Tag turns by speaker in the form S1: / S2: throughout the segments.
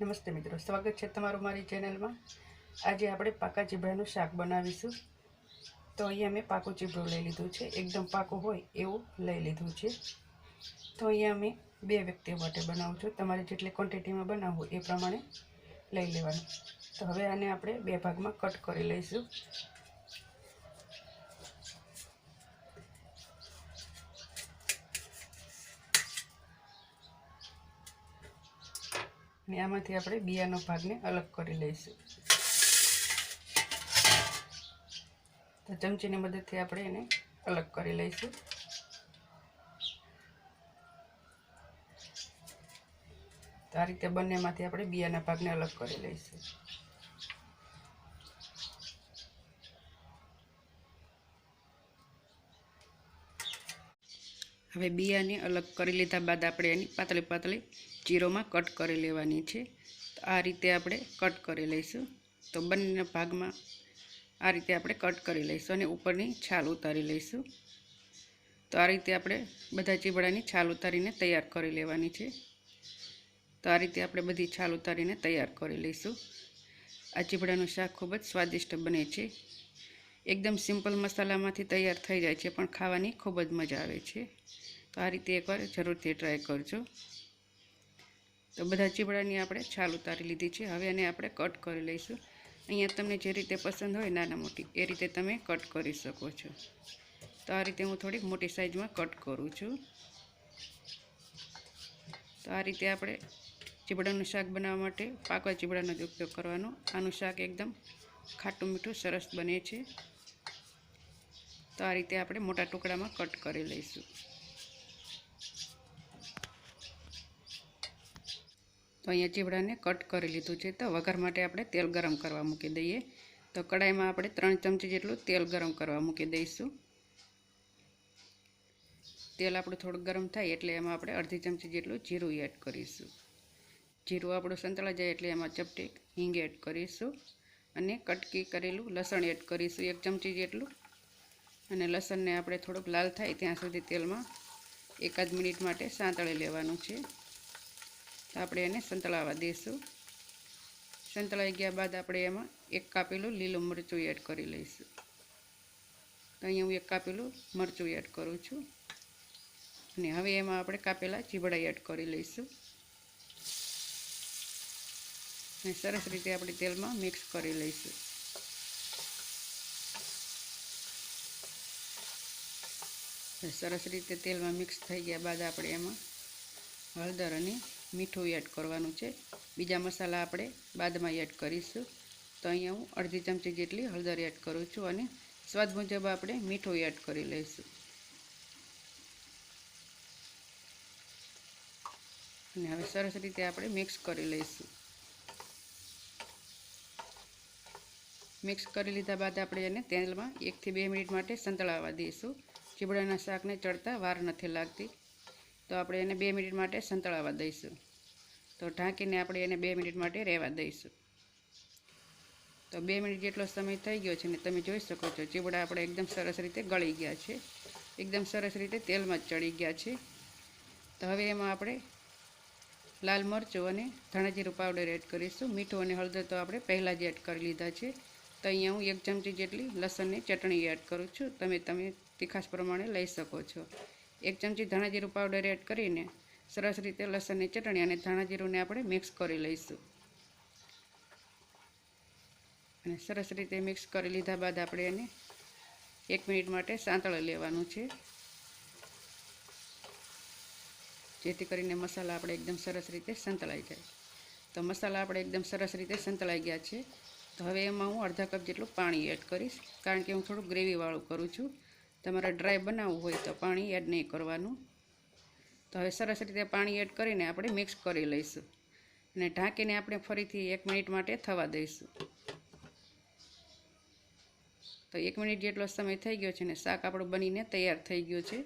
S1: નમસ્તે મિત્રો, સ્વાગત છે તમારું મારી ચેનલમાં. આજે આપણે પાકા ચીભડાનું શાક બનાવીશું. તો અહીંયા મેં પાકું ચીભડું લઈ લીધું છે. એકદમ પાકું હોય એવું લઈ લીધું છે. તો અહીંયા મેં બે વ્યક્તિઓ માટે બનાવું છું. તમારે જેટલી ક્વોન્ટિટીમાં બનાવવું એ પ્રમાણે લઈ લેવાનું. તો હવે આને આપણે બે ભાગમાં કટ કરી લઈશું. અને આમાંથી આપણે બિયાનો ભાગને અલગ કરી લઈશું. તો ચમચીની મદદથી આપણે એને અલગ કરી લઈશું. તો આ રીતે બંનેમાંથી આપણે બિયાના ભાગને અલગ કરી લઈશું. હવે બિયાને અલગ કરી લીધા બાદ આપણે એની પાતળી પાતળી ચીરોમાં કટ કરી લેવાની છે. તો આ રીતે આપણે કટ કરી લઈશું. તો બંને ભાગમાં આ રીતે આપણે કટ કરી લઈશું અને ઉપરની છાલ ઉતારી લઈશું. તો આ રીતે આપણે બધા ચીબડાની છાલ ઉતારીને તૈયાર કરી લેવાની છે. તો આ રીતે આપણે બધી છાલ ઉતારીને તૈયાર કરી લઈશું. આ ચીબડાનું શાક ખૂબ જ સ્વાદિષ્ટ બને છે. એકદમ સિમ્પલ મસાલામાંથી તૈયાર થઈ જાય છે, પણ ખાવાની ખૂબ જ મજા આવે છે. તો આ રીતે એકવાર જરૂરથી ટ્રાય કરજો. તો બધા ચીબડાની આપણે છાલ ઉતારી લીધી છે. હવે એને આપણે કટ કરી લઈશું. અહીંયા તમને જે રીતે પસંદ હોય નાના મોટી, એ રીતે તમે કટ કરી શકો છો. તો આ રીતે હું થોડીક મોટી સાઇઝમાં કટ કરું છું. તો આ રીતે આપણે ચીબડાનું શાક બનાવવા માટે પાકવા ચીબડાનો જ ઉપયોગ કરવાનો. આનું શાક એકદમ ખાટું મીઠું સરસ બને છે. તો આ રીતે આપણે મોટા ટુકડામાં કટ કરી લઈશું. તો અહીંયા ચીવડાને કટ કરી લીધું છે. તો વઘાર માટે આપણે તેલ ગરમ કરવા મૂકી દઈએ. તો કડાઈમાં આપણે ત્રણ ચમચી જેટલું તેલ ગરમ કરવા મૂકી દઈશું. તેલ આપણું થોડું ગરમ થાય એટલે એમાં આપણે અડધી ચમચી જેટલું જીરું એડ કરીશું. જીરું આપણું સંતળા જાય એટલે એમાં ચપટી હિંગ એડ કરીશું. અને કટકી કરેલું લસણ એડ કરીશું. એક ચમચી જેટલું. અને લસણને આપણે થોડુંક લાલ થાય ત્યાં સુધી તેલમાં એકાદ મિનિટ માટે સાંતળી લેવાનું છે. તો આપણે એને સંતળાવા દઈશું સંતળાઈ ગયા બાદ આપણે એમાં એક કાપેલું લીલું મરચું એડ કરી લઈશું. તો અહીંયા હું એક કાપેલું મરચું એડ કરું છું. અને હવે એમાં આપણે કાપેલા ચીબડા એડ કરી લઈશું. અને સરસ રીતે આપણે તેલમાં મિક્સ કરી લઈશું. સરસ રીતે તેલમાં મિક્સ થઈ ગયા બાદ આપણે એમાં હળદર અને મીઠું એડ કરવાનું છે. બીજા મસાલા આપણે બાદમાં એડ કરીશું. તો અહીંયા હું અડધી ચમચી જેટલી હળદર એડ કરું છું અને સ્વાદ મુજબ આપણે મીઠું એડ કરી લઈશું. અને હવે સરસ રીતે આપણે મિક્સ કરી લઈશું. મિક્સ કરી લીધા બાદ આપણે એને તેલમાં એકથી બે મિનિટ માટે સંતળાવવા દઈશું. ચીબડાના શાકને ચડતા વાર નથી લાગતી. તો આપણે એને બે મિનિટ માટે સંતળાવવા દઈશું. તો ઢાંકીને આપણે એને બે મિનિટ માટે રહેવા દઈશું. તો બે મિનિટ જેટલો સમય થઈ ગયો છે ને તમે જોઈ શકો છો ચીબડા આપણે એકદમ સરસ રીતે ગળી ગયા છે. એકદમ સરસ રીતે તેલમાં ચડી ગયા છે. તો હવે એમાં આપણે લાલ મરચું અને ધાણાજીરું પાવડર એડ કરીશું. મીઠું અને હળદર તો આપણે પહેલાં જ એડ કરી લીધા છે. તો અહીંયા હું એક ચમચી જેટલી લસણની ચટણી એડ કરું છું. તમે તમે તીખાશ પ્રમાણે લઈ શકો છો. એક ચમચી ધાણાજીરું પાવડર એડ કરીને સરસ રીતે લસણની ચટણી અને ધાણાજીરુંને આપણે મિક્સ કરી લઈશું. અને સરસ રીતે મિક્સ કરી લીધા બાદ આપણે એને એક મિનિટ માટે સાંતળી લેવાનું છે. જેથી કરીને મસાલા આપણે એકદમ સરસ રીતે સંતળાઈ જાય. તો મસાલા આપણે એકદમ સરસ રીતે સંતળાઈ ગયા છે. તો હવે એમાં હું અડધા કપ જેટલું પાણી એડ કરીશ, કારણ કે હું થોડું ગ્રેવીવાળું કરું છું. તમારે ડ્રાય બનાવવું હોય તો પાણી એડ નહીં કરવાનું. તો હવે સરસ રીતે પાણી એડ કરીને આપણે મિક્સ કરી લઈશું. અને ઢાંકીને આપણે ફરીથી એક મિનિટ માટે થવા દઈશું. તો એક મિનિટ જેટલો સમય થઈ ગયો છે ને શાક આપણું બનીને તૈયાર થઈ ગયું છે.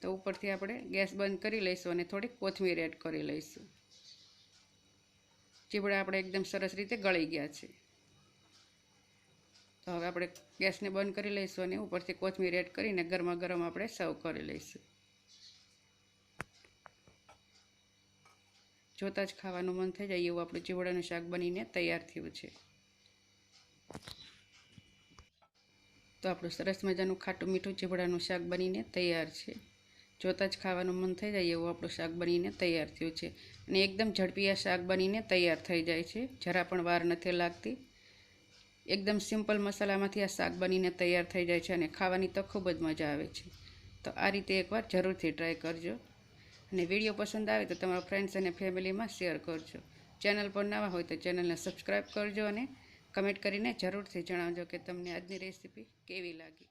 S1: તો ઉપરથી આપણે ગેસ બંધ કરી લઈશું અને થોડીક કોથમીર એડ કરી લઈશું. ચીબડા આપણે એકદમ સરસ રીતે ગળી ગયા છે. તો હવે આપણે ગેસને બંધ કરી લઈશું અને ઉપરથી કોથમીર એડ કરીને ગરમા ગરમ આપણે સર્વ કરી લઈશું. જોતાં જ ખાવાનું મન થઈ જાય એવું આપણું ચીવડાનું શાક બનીને તૈયાર થયું છે. તો આપણું સરસ મજાનું ખાટું મીઠું ચીવડાનું શાક બનીને તૈયાર છે. જોતાં જ ખાવાનું મન થઈ જાય એવું આપણું શાક બનીને તૈયાર થયું છે. અને એકદમ ઝડપી આ શાક બનીને તૈયાર થઈ જાય છે. જરા પણ વાર નથી લાગતી. એકદમ સિમ્પલ મસાલામાંથી આ શાક બનીને તૈયાર થઈ જાય છે અને ખાવાની તો ખૂબ જ મજા આવે છે. તો આ રીતે એકવાર જરૂરથી ટ્રાય કરજો. અને વીડિયો પસંદ આવે તો તમારા ફ્રેન્ડ્સ અને ફેમિલીમાં શેર કરજો. ચેનલ પર નવા હોય તો ચેનલને સબસ્ક્રાઈબ કરજો અને કમેન્ટ કરીને જરૂરથી જણાવજો કે તમને આજની રેસીપી કેવી લાગી.